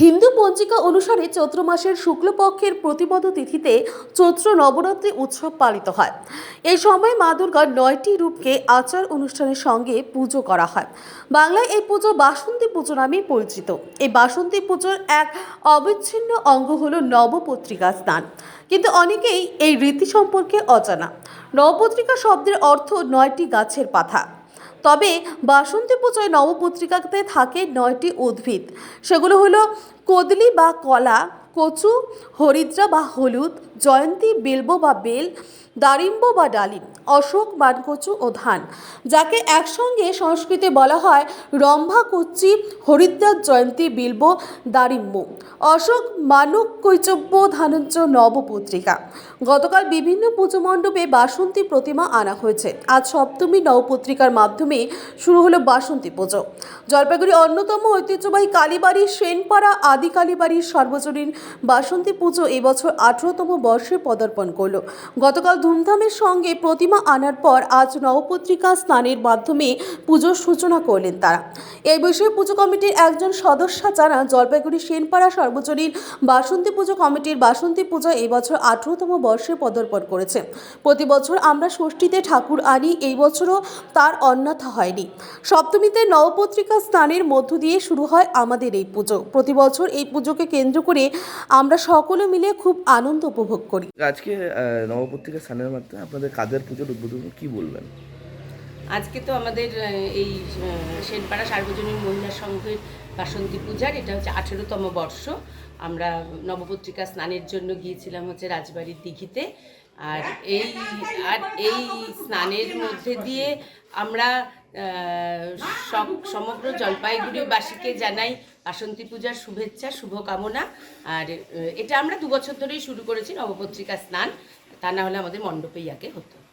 হিন্দু পঞ্জিকা অনুসারে চৈত্র মাসের শুক্লপক্ষের প্রতিপদ তিথিতে চৈত্র নবরাত্রি উৎসব পালিত হয়। এই সময় মা দুর্গার নয়টি রূপকে আচার অনুষ্ঠানের সঙ্গে পুজো করা হয়। বাংলায় এই পুজো বাসন্তী পুজো নামে পরিচিত। এই বাসন্তী পুজোর এক অবিচ্ছিন্ন অঙ্গ হল নবপত্রিকা স্নান। কিন্তু অনেকেই এই রীতি সম্পর্কে অজানা। নবপত্রিকা শব্দের অর্থ নয়টি গাছের পাতা। তবে বাসন্তী পুজোয় নবপত্রিকাতে থাকে নয়টি উদ্ভিদ। সেগুলো হলো কদলি বা কলা, কচু, হরিদ্রা বা হলুদ, জয়ন্তী, বেলবো বা বেল, দারিম্ব বা ডালিম। অশোক, বানকচু ও ধান, যাকে একসঙ্গে সংস্কৃতে বলা হয় রম্ভা কুচ্চি হরিদ্বার জয়ন্তী, বিল্ব, দারিম্ব। অশোক, মানক, কৈচব্য ধানঞ্চ নবপত্রিকা। গতকাল বিভিন্ন পুজো মণ্ডপে বাসন্তী প্রতিমা আনা হয়েছে। আজ সপ্তমী নবপত্রিকার মাধ্যমে শুরু হলো বাসন্তী পুজো। জলপাইগুড়ি অন্যতম ঐতিহ্যবাহী কালীবাড়ি, সেনপাড়া আদি কালীবাড়ির সর্বজনীন বাসন্তী পুজো এবছর আঠেরোতম বর্ষে পদার্পণ করল। গতকাল ধুমধামের সঙ্গে প্রতিমা আনার পর আজ নবপত্রিকা স্নানের মাধ্যমে পুজোর সূচনা করলেন তারা। এই বিষয়ে পুজো কমিটির একজন সদস্য জানান, জলপাইগুড়ি সেনপাড়া সর্বজনীন বাসন্তী পুজো কমিটির বাসন্তী পুজো এবছর আঠেরোতম বর্ষে পদার্পণ করেছে। প্রতি বছর আমরা ষষ্ঠীতে ঠাকুর আনি, এই বছরও তার অন্যথা হয়নি। সপ্তমীতে নবপত্রিকা স্নানের মধ্য দিয়ে শুরু হয় আমাদের এই পুজো। প্রতি বছর এই পুজোকে কেন্দ্র করে আমরা সকলে মিলে খুব আনন্দ উপভোগ করি। আজকে নবপত্রিকা স্থানের মাধ্যমে আপনাদের কাদের পুজোর উদ্বোধন কি বলবেন? আজকে তো আমাদের এই সেনপাড়া সার্বজনীন মহিলা সংঘের বাসন্তী পূজার, এটা হচ্ছে আঠেরোতম বর্ষ। আমরা নবপত্রিকা স্নানের জন্য গিয়েছিলাম হচ্ছে রাজবাড়ির দিঘিতে। আর এই আর এই স্নানের মধ্যে দিয়ে আমরা সব- সমগ্র জলপাইগুড়িবাসীকে জানাই বাসন্তী পূজার শুভেচ্ছা, শুভকামনা। আর এটা আমরা দু বছর ধরেই শুরু করেছি নবপত্রিকা স্নান। তা না হলে আমাদের মণ্ডপেই আগে হতো